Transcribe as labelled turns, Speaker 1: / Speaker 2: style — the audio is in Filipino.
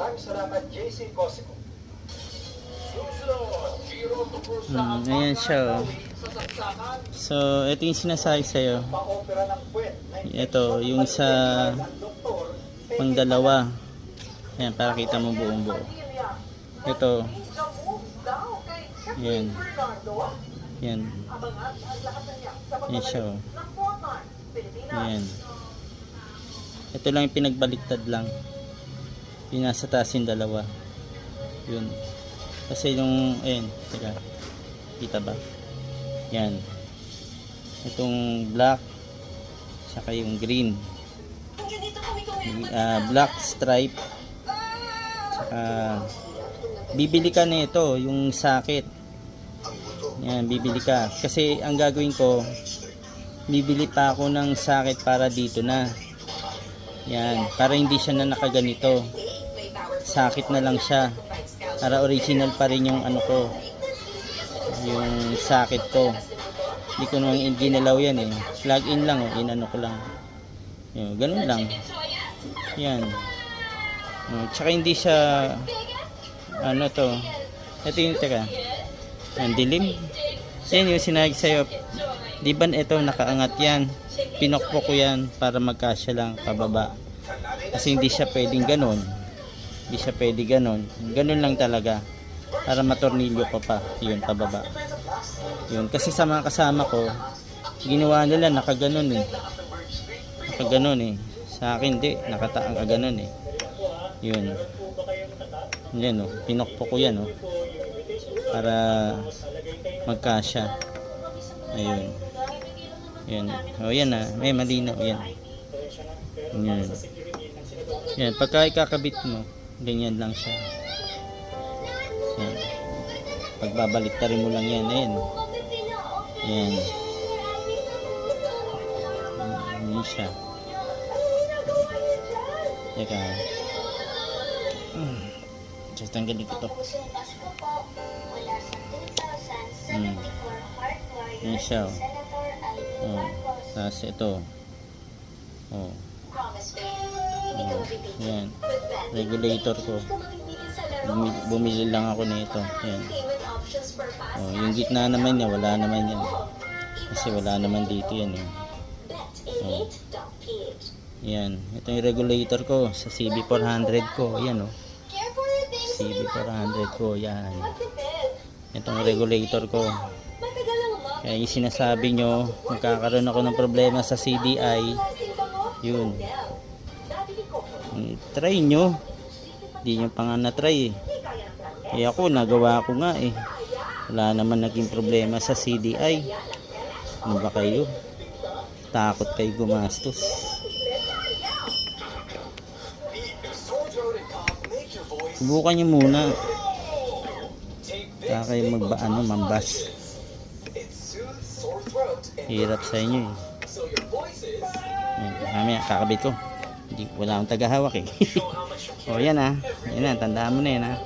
Speaker 1: Maraming salamat, JC Cosico.
Speaker 2: Hmm, ayan siya oh. So, ito yung sinasabi sa'yo. Ito, yung sa pang dalawa. Ayan, para kita mo buong buo. Ito. Ayan. Ayan. Ayan siya oh. Ayan. Ito lang yung pinagbaliktad lang. Yung nasa taas yung dalawa. Yun. Kasi yung, ayan, teka. Kita ba? Yan. Itong black, saka yung green. Ah, black stripe. Saka, bibili ka nito, yung sakit. Yan, bibili ka. Kasi ang gagawin ko, bibili pa ako ng sakit para dito na. Yan, para hindi siya na nakaganito. Sakit na lang siya. Para original pa rin yung ano ko. Yung sakit ko. Hindi ko naman ginalaw yan eh. Plug in lang oh, inano ko lang. Yun, ganun lang. Yan. Tsaka hindi siya ano to. Ito yung teka. Yan, dilim. Yan yung sinabi sa'yo. Di ba ito nakaangat yan? Pinokpok ko yan para magkasya lang pababa. Kasi hindi siya pwedeng ganun. Hindi siya pwede ganun. Ganun lang talaga. Para matornilyo ko pa. Yun, pababa. Yun. Kasi sa mga kasama ko, ginawa nila nakaganon eh. Nakaganon eh. Sa akin di, nakataang kaganon eh. Yun. Yan oh. Pinokpo ko yan oh. Para magkasya. Ayun. Yan. O yan ah. May malinaw yan. Yan. Yan. Pagka ikakabit mo, ganyan lang siya. Yan. Pagbabalik mo lang yan. Ayan. Yan. Yan siya. Teka. Hmm. Just tanggalin ko to. Hmm. Yan siya. Oh. Oh. Tapos ito. Oh. Yan. Regulator ko. Bumili, bumili lang ako nito. Yan. Oh, yung gitna naman niya, wala naman yan. Kasi wala naman dito yan. Eh. Oh. Yan. Ito yung regulator ko sa CB400 ko. Yan oh. CB400 ko. Yan. Itong regulator ko. Kaya yung sinasabi nyo, magkakaroon ako ng problema sa CDI, yun. Try nyo. Hindi nyo pa nga na-try eh. Eh ako, nagawa ko nga eh. Wala naman naging problema sa CDI. Ano ba kayo? Takot kayo gumastos. Subukan nyo muna. Kaya kayo magba, ano, mambas. Hirap sa inyo eh. Mamaya kakabit ko. Hindi, wala akong tagahawak eh. o yan ah. Yan na, tandaan mo na yan ah.